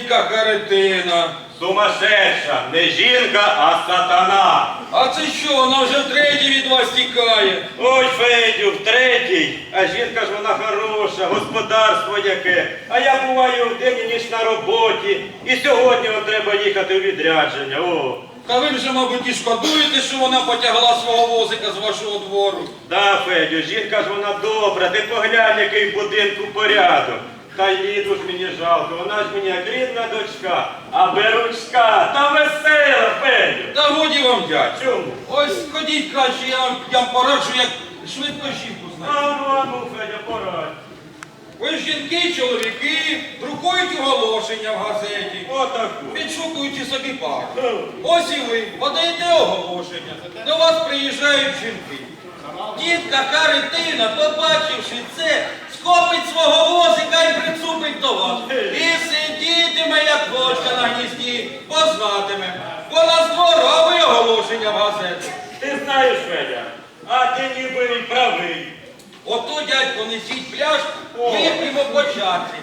тітка Каретина. Сумасшедша, не жінка, а сатана. А це що, вона вже втретє від вас тікає? Ой, Федю, втретій, а жінка ж вона хороша, господарство яке. А я буваю вдень і ніч на роботі. І сьогодні от треба їхати у відрядження. О, Та ви вже, мабуть, і шкодуєте, що вона потягла свого возика з вашого двору. да, Федю, жінка ж вона добра, ти поглянь, який в будинку порядок. Та їду ж мені жалко, вона ж мені як рідна дочка, а беручка, та весела, Федю. Та годі вам, дядь. Чому? Ось ходіть краще, я вам, я вам пораджу, як швидко жінку знайти. А ну, ну, Федя, порадь. Ви жінки, чоловіки, друкують оголошення в газеті, Отаку. підшукуючи собі пару. Ось і ви подаєте оголошення. До вас приїжджають жінки. Дітка Каритина, побачивши це, схопить свого возика і прицупить. І сидітиме, як кочка на гнізді, познатиме. Вона з двору, оголошення в газеті. Ти знаєш, Федя, а ти ніби і правий. Ото, дядько, несіть пляшку, О. вип'ємо по чарці.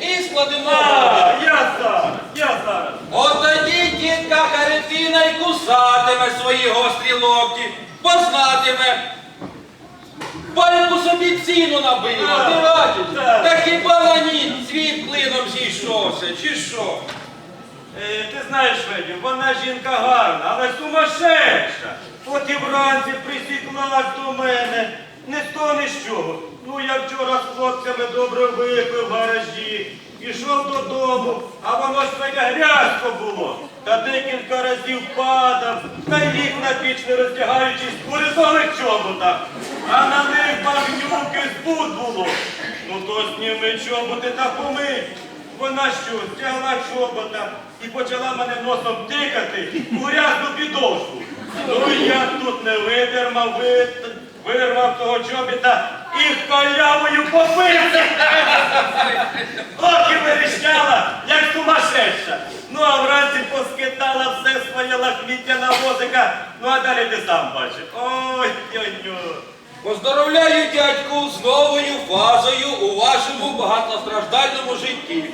І складемо. А, воду. я зараз, я зараз. От тоді дітка Харитина й кусатиме свої гострі локті, познатиме. Пальку собі ціну набила, ти бачиш? Та хіба на ній світ клином зійшовся, чи що? Е, ти знаєш, Федю, вона жінка гарна, але сумасшедша. От і вранці присіклась до мене. Не того, ні з чого. Ну, я вчора з хлопцями добре випив в гаражі. Ішов додому, а воно ж таке грязько було. Та декілька разів падав, та й ліг на піч, не роздягаючись в поризових чоботах. А на них багнюки збут було. Ну то зніми чоботи та помий. Вона що, стягла чобота і почала мене носом тикати у грязну підошву. Ну я тут не видермав, вирвав того чобіта і халявою побився. Ох, і як сумасшедша. Ну а вранці поскидала все своє лахміття на возика. Ну а далі ти сам бачиш. Ой, ой-ой. Поздоровляю дядьку з новою фазою у вашому багатостраждальному житті.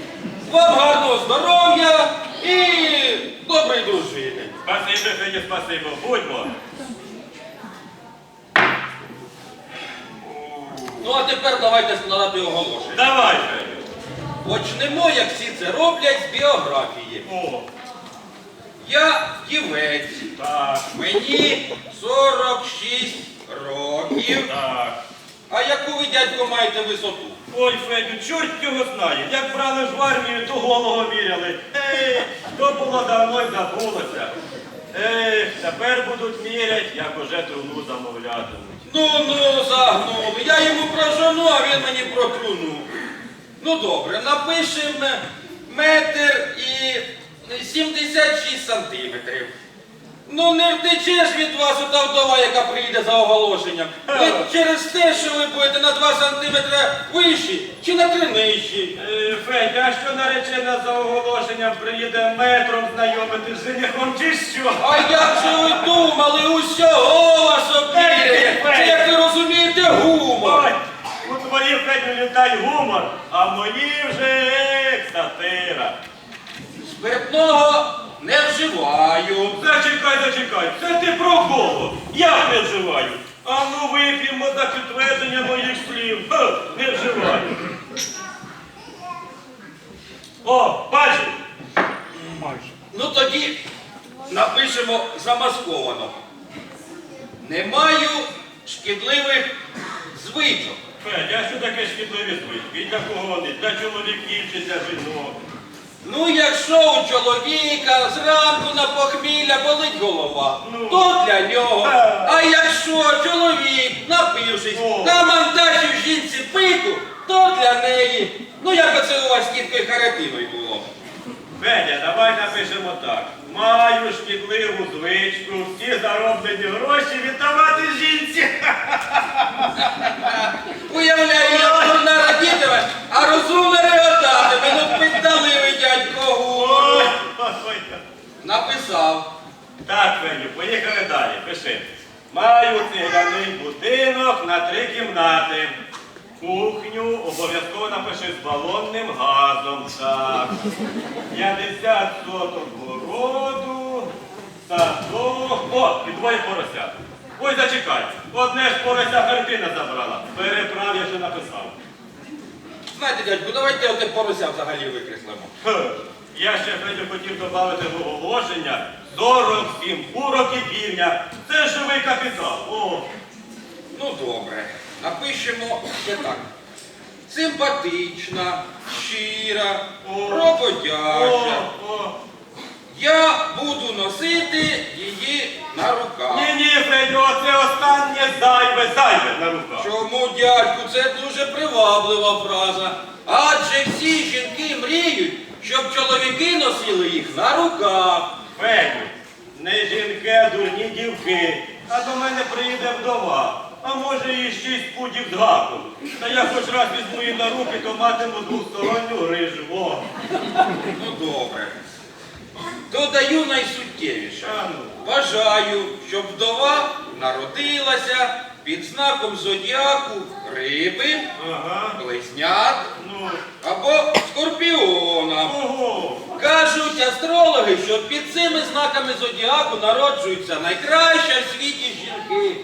Вам гарного здоров'я і доброї дружини. Спасибо, Федя, спасибо. Будьмо. Ну а тепер давайте складати оголошення. Давай, Федя. Почнемо, як всі це роблять, з біографії. О, Я дівець. так, Мені 46 років. так. А яку ви, дядько, маєте висоту? Ой, Федю, чорт його знає. Як брали ж в армію, то голову міряли. Ей, то було давно й забулося. Ех, тепер будуть мірять, як уже труну замовлятимуть. Ну, ну, загнули. Я йому про жону, а він мені про труну. Ну добре, напишемо метр і 76 сантиметрів. Ну не втечеш від вас ота вдова, яка приїде за оголошенням. Ви через те, що ви будете на 2 сантиметри вищі чи на 3 нижчі. Е, Федя, а що наречена за оголошенням приїде метром знайомити з женихом чи що? А як же ви думали, усього вас обміряє? Це, як ви розумієте, гумор. Ой, у твоїх Федю літай гумор, а в мої вже сатира. Спиртного не вживаю. Зачекай, зачекай, це ти про кого? Я не вживаю. А ну вип'ємо за підтвердження моїх слів. Ха, не вживаю. О, бачиш? Ну тоді напишемо замасковано. Не маю шкідливих звичок. Федя, а що таке шкідливі звички? І для кого вони? Для чоловіків чи для жінок? Ну, якщо у чоловіка зранку на похмілля болить голова, Ну. то для нього. Так. А якщо чоловік, напившись, на монтажі пику, то для неї. Ну як оце у вас з тіткою Харитиною було? Федя, давай напишемо так. Маю шкідливу звичку, всі зароблені гроші віддавати жінці. Уявляю, я дурна радітиме, а розумна реготатиме. Ну піддали дядько гумору. Ой, ой, ой. Написав. Так, Федю, поїхали далі. Пиши. Маю цегляний будинок на три кімнати. Кухню обов'язково напиши з балонним газом. Так. 50 соток городу, садок. О, і двоє поросят. Ой, зачекай. Одне ж порося картина забрала. Переправ, я вже написав. Знаєте, дядьку, давайте оте порося взагалі викреслимо. Хе, Я ще Федю хотів додати в оголошення 47 курок і півня. Це живий капітал. О, Ну добре, напишемо ще так. Симпатична, щира, роботяща. Я буду носити її на руках. Ні, ні, Федю, це останнє зайве, зайве на руках. Чому, дядьку, це дуже приваблива фраза. Адже всі жінки мріють, щоб чоловіки носили їх на руках. Федю, не жінки, а дурні дівки. А до мене приїде вдова. А може і шість пудів з. Та я хоч раз візьму її на руки, то матиму двосторонню грижу. О, Ну добре. Додаю найсуттєвіше. ну. Бажаю, щоб вдова народилася під знаком зодіаку риби, Ага. близнят Ну, або скорпіона. ого. Кажуть астрологи, що під цими знаками зодіаку народжуються найкраща в світі жінки.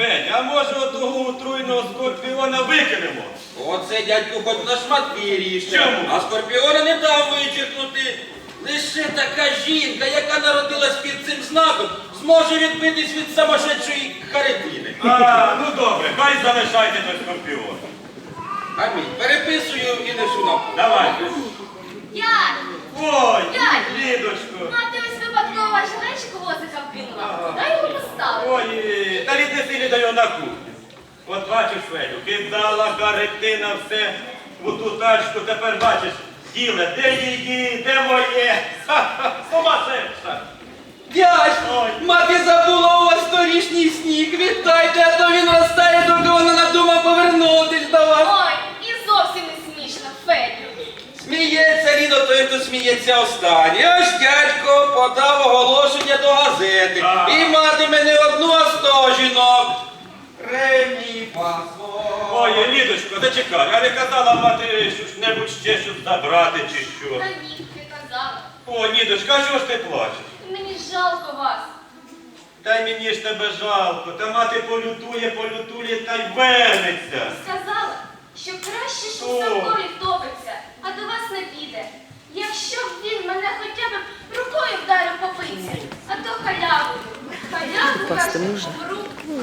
Федя, а може одного отруйного скорпіона викинемо? Оце дядьку хоч на шматки ріжте. Чому? А скорпіона не дав вичеркнути. Лише така жінка, яка народилась під цим знаком, зможе відбитись від самошедшої харитини. А, ну добре, хай залишайте той скорпіон. Амінь. Переписую і несу на пол. Давай. Дядь, Ой, Дядь. Лідочко. мати ось випадково жилечку возика. Дай його поставити. Ой, та віднеси не даю на кухню. От бачиш, Федю, кидала каретина все у ту тачку, тепер бачиш, діле, де її, де моє. Сумасшедша. Дядь, Ой. мати забула у вас торішній сніг. Вітайте, а то він розтає, доки вона надумав повернутись до вас. Ой, і зовсім не смішно, Федю. Сміється Лідо сміється останній. Ось дядько подав оголошення до газети. А. І матиме не одну, а сто жінок. Ремі пасо. Ой, Лідочко, зачекай, а не казала мати щось-небудь ще, щоб забрати чи що. Та ні, ти казала. О, Лідочка, а чого ж ти плачеш? Мені жалко вас. Та й мені ж тебе жалко, та мати полютує, полютує та й вернеться. Сказала, що краще, що О. в Савкові втопиться, а до вас не піде. Якщо б він мене хоча б рукою вдарив по пиці, а то халявою. Халяву, каже, помру,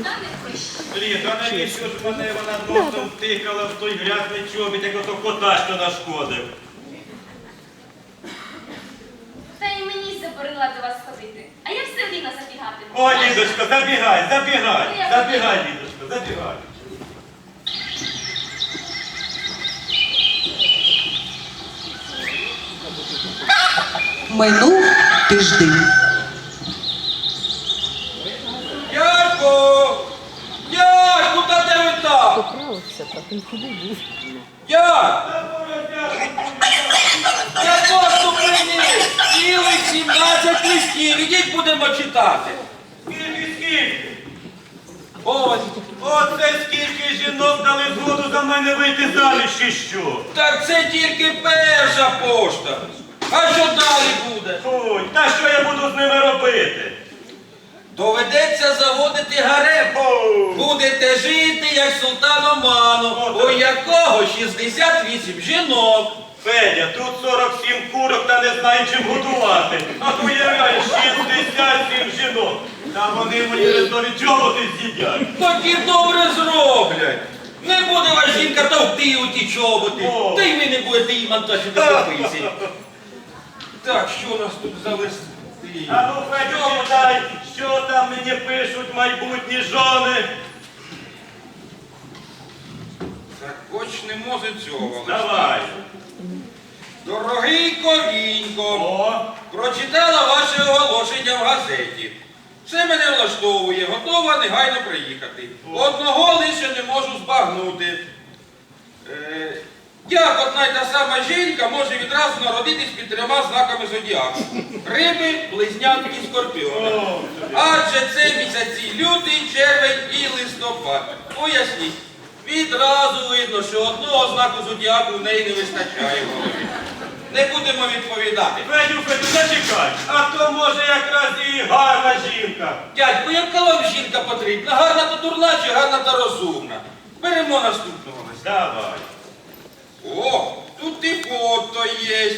та не прощу. Лід, а навіщо ж мене вона носом втикала в той грязний чобіт, як ото кота, що нашкодив? Та й мені заборонила до вас ходити. А я все рівно забігатиму. О, Лідочко, забігай, забігай, забігай, Лідочко, забігай. Минув тиждень. Дядько! Дядьку, та де ви так? Поправився, так він куди був. Дядь! Я просто приніс! Цілих 17 листів, ідіть будемо читати. Скільки, скільки? Ось. Оце скільки жінок дали згоду за мене вийти заміж чи що? Так це тільки перша пошта. А що далі буде? Ой, та що я буду з ними робити? Доведеться заводити гарем. Будете жити, як султан Оману, у якого 68 жінок. Федя, тут 47 курок та не знаю чим годувати. А уявляєш, 67 жінок. Та вони мені резнові чоботи з'їдять. Такі добре зроблять. Не буде ваша жінка товкти у ті чоботи. О. Та й ви не будете їм антоші до попиці. Так, що у нас тут за листи? А ну, Федю, читай, що там мені пишуть майбутні жони. Так, почнемо з цього. листа. Давай. Дорогий ковінько, О, прочитала ваше оголошення в газеті. Все мене влаштовує, готова негайно приїхати. Одного лише не можу збагнути. Е, як одна й та сама жінка може відразу народитись під трьома знаками зодіаку? Риби, близнятки, скорпіони. Адже це місяці лютий, червень і листопад. Поясніть. Відразу видно, що одного знаку зодіаку в неї не вистачає голові. Не будемо відповідати. Федю, Федю, зачекай. А то може якраз і гарна жінка. Дядько, яка вам жінка потрібна? Гарна та дурна чи гарна та розумна? Беремо наступного листа. Давай. О, тут і фото є.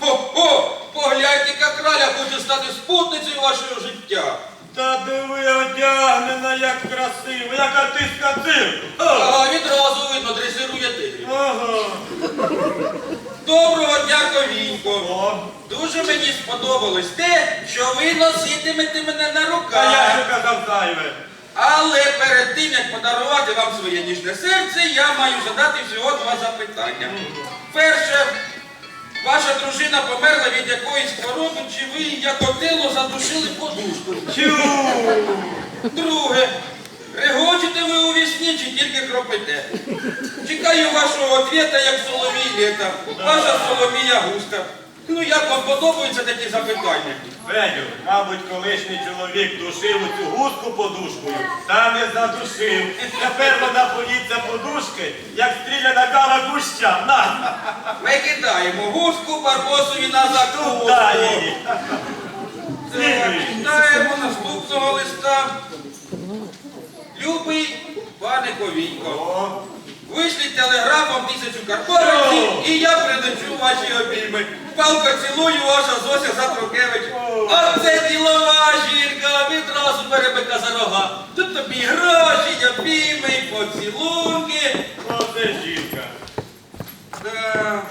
Хо-хо! Погляньте, яка краля хоче стати спутницею вашого життя. та диви одягнена, як красиво, як артистка цирку. Ага, відразу видно, дресирує тигрів. Ага. Доброго дня, ковінько. О, Дуже мені сподобалось те, що ви носитимете мене на а я руках. казав зайве. Але перед тим, як подарувати вам своє ніжне серце, я маю задати всього два запитання. Перше, ваша дружина померла від якоїсь хвороби, чи ви як отило задушили подушку? Друге, регочете ви у вісні чи тільки кропите? Чекаю вашого ответа, як Соломій літа. Ваша Соломія густа. Ну як вам подобаються такі запитання? Федю, мабуть, колишній чоловік душив у цю гуску подушкою, та не задушив. Тепер вона боїться подушки, як стріляна кава куща. На! Ми кидаємо гуску Барбосові на закуску. Туди її. Слідуй. Читаємо наступного листа. Любий пане Ковінько, О, вишліть телеграфом тисячу карбованців і я прилечу в ваші обійми. Палко цілую, ваша Зося Затрукевич. Оце ділова жінка, відразу перебика за рога. Тут тобі гроші, обійми, поцілунки. оце жінка. Да.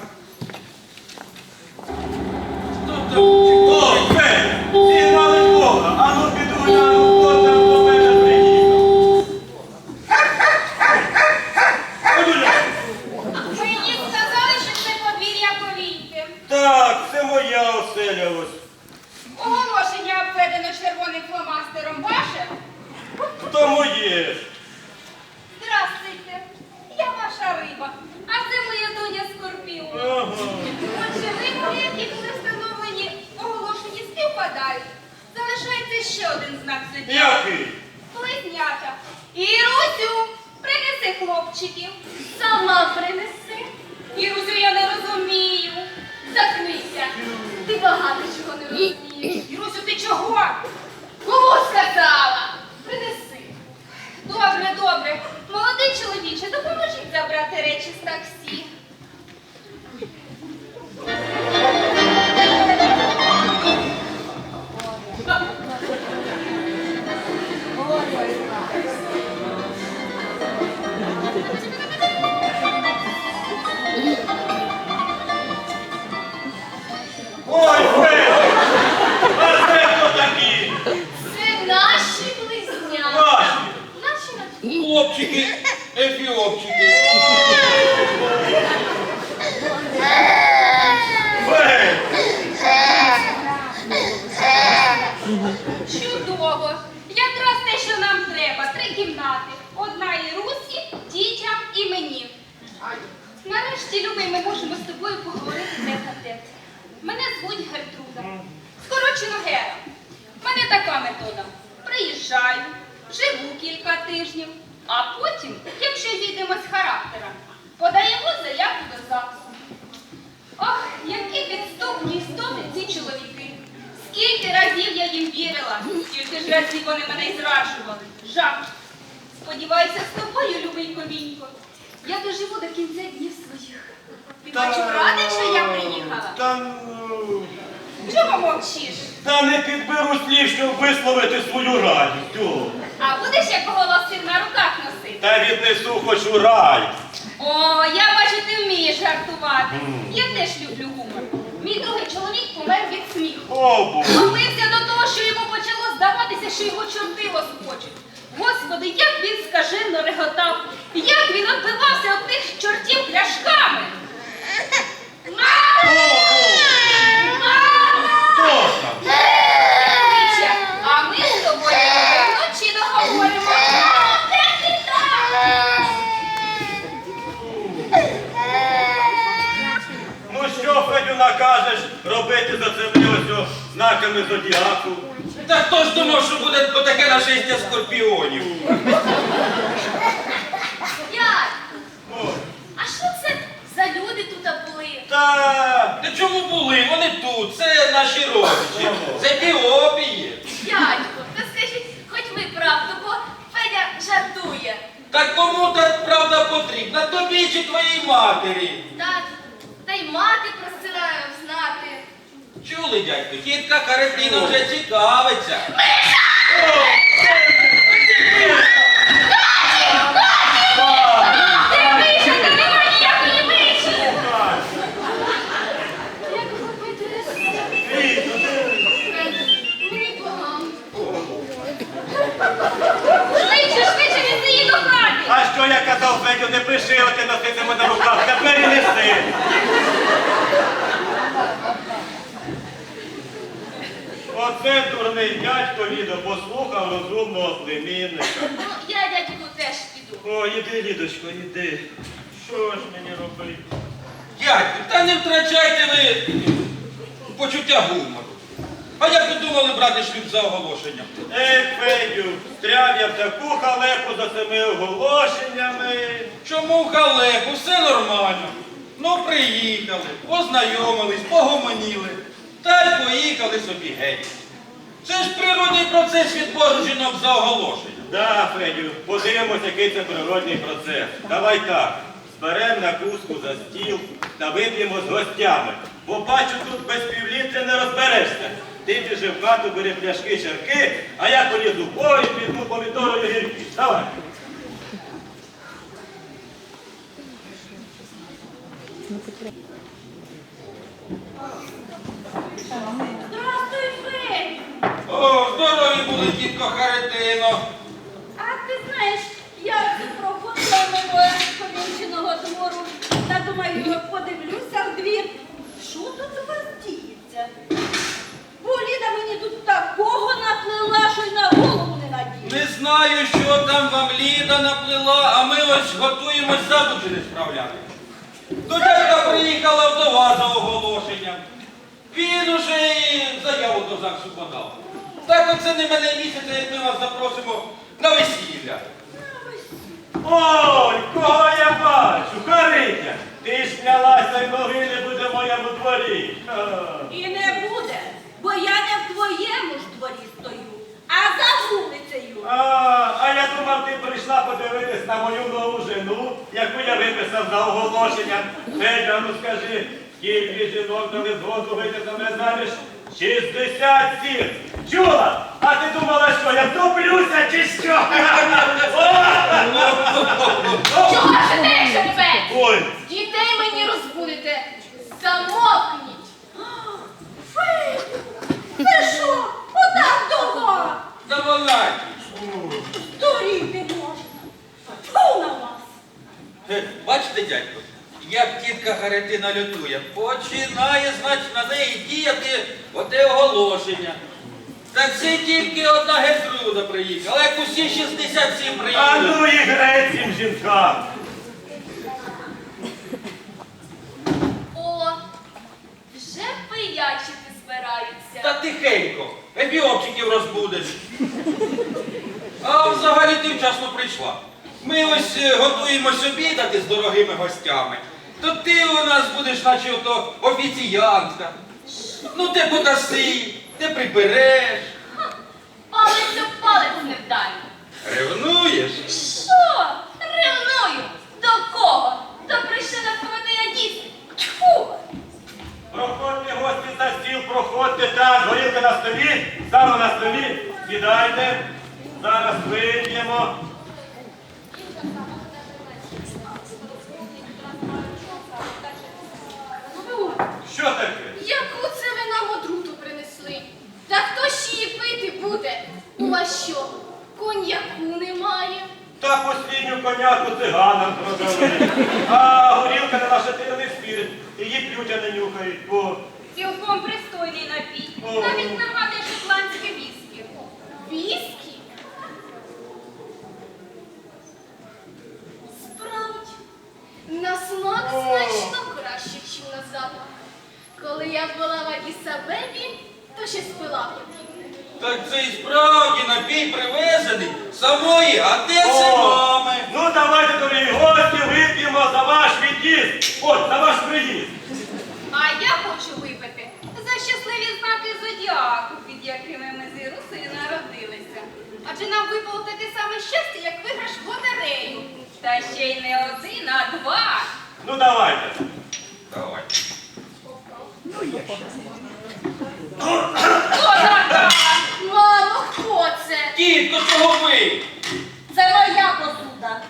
Тут О, Федю, зігнали Бога, а ну піду гляну, тобою поговорити тет. Мене звуть Гертруда. Скорочено Гера. Мене така метода. Приїжджаю, живу кілька тижнів, а потім, якщо зійдемо з характера, подаємо заяву до ЗАГСу. Ох, які підступні істоти ці чоловіки. Скільки разів я їм вірила, скільки ж разів вони мене й зраджували. Жах. Сподіваюся, з тобою, любий ковінько. Я доживу до кінця днів своїх. Ти бачу, радий, що я приїхала. Та, ну, Чого мовчиш? та не підберу слів, щоб висловити свою радість. О. А будеш як голосив на руках носити? Та віднесу хоч у рай. О, я бачу, ти вмієш жартувати. Я теж люблю гумор. Мій другий чоловік помер від сміху. О, Боже. Молився до того, що йому почало здаватися, що його чорти лоскочуть. Господи, як він скажено реготав, як він отбивався від тих чортів пляшками. А ми з тобою вночі договоримо. Ну що, Федю, накажеш робити за ось знаками зодіаку? Та хто ж думав, що буде таке нашестя скорпіонів? Дядь, О, а що це за люди тут були? та Та чому були? Вони тут, це наші родичі. Це піопії. Дядько, та скажіть, хоч ви правду, бо Федя жартує. Так кому та правда потрібна? Тобі чи твоїй матері? Та, та й мати просила знати. Чули, Каретина вже цікавиться. Ти Миші! Як? Віто, Мені погано. Швидше, він до хати. А що я казав, Федю, не пиши, оти носитиме на руках, тепер і неси. Оце дурний дядько Лідо послухав розумного племінника. Ну, я дядьку теж піду. О, іди, Лідочко, іди. Що ж мені робити? Дядько, та не втрачайте ви почуття гумору. А як ви думали брати шлюб за оголошенням? Ех, Федю, стряв я в таку халепу за цими оголошеннями. Чому халепу? Все нормально. Ну, приїхали, познайомились, погомоніли, й собі геть. Це ж природний процес відбору жінок за оголошення. Да, Федю, подивимось, який це природний процес. Давай так. Зберемо на куску за стіл та вип'ємо з гостями. Бо бачу, тут без півлітри не розберешся. Ти біжи в хату, бери пляшки, чарки, а я полізу бою, піду помідорою гірки. Давай. Федь. О, здорові були, тітко Харитино. А ти знаєш, я це проходила мимо повінченого двору та думаю, подивлюся в двір. Що тут у вас діється? Бо Ліда мені тут такого наплела, що й на голову не надіє. Не знаю, що там вам Ліда наплела, а ми ось готуємось не справляти. До приїхала вдова за оголошенням. Він уже і заяву до ЗАГСу подав. Так оце не мене місяця, як ми вас запросимо на весілля. Ой, кого я бачу? Харитя! Ти ж клялася, й ноги не буде в моєму дворі. І не буде, бо я не в твоєму ж дворі стою, а за вулицею. А, а я думав, ти прийшла подивитись на мою нову жену, яку я виписав за оголошення. Федя, ну скажи, скільки жінок дали згоду вийти за мене заміж? 67! Чула? А ти думала, що я втоплюся чи що? Чого ж ти шерпець? Ой, Дітей мені розбудите. Замовкніть. Федю, це що? Отак дова? Заволайте. Дуріти можна. Фу на вас. Е, Бачите, дядько, як тітка Харитина лютує, починає, значить, на неї діяти оте оголошення. Так це тільки одна Гертруда приїхала, як усі 67 а приїхали. ну і грець жінкам. О, вже пиячити збираються. Та тихенько, епіопчиків розбудеш. А взагалі ти вчасно прийшла. Ми ось е, готуємось обідати з дорогими гостями. То ти у нас будеш, наче ото офіціянтка. Ну ти подаси, ти прибереш. Палець об палець не вдарю. Ревнуєш? Що? Ревную? До кого? До прищенаковини ядісти. Тьфу! Проходьте гості за стіл, проходьте так, горілка на столі, саме на столі, сідайте, зараз вип'ємо. Ну, Що таке? Яку це ви нам отруту принесли? Та хто ж її пити буде? У вас що? коньяку немає. Та послідню коняку циганам продали. А горілка на наше не спірить. Її п'ють, а не нюхають. О, Цілком пристойний напій. О. Навіть нормальне шотландське віскі. Віскі? Справді, на смак О. значно краще, ніж на запах. Коли я була в Адісабебі, то ще спила. Так це і справді напій привезений самої, а де це мами? Ну давайте, дорогі гості, вип'ємо за ваш від'їзд. От, за ваш приїзд. А я хочу випити за щасливі знаки зодіаку, під якими ми з Ірусею народилися. Адже нам випало таке саме щастя, як виграш в лотерею. Та ще й не один, а два. Ну давайте. давайте. Давай. Хто така? Мамо, хто це? Тітко, чого ви? Це моя посуда.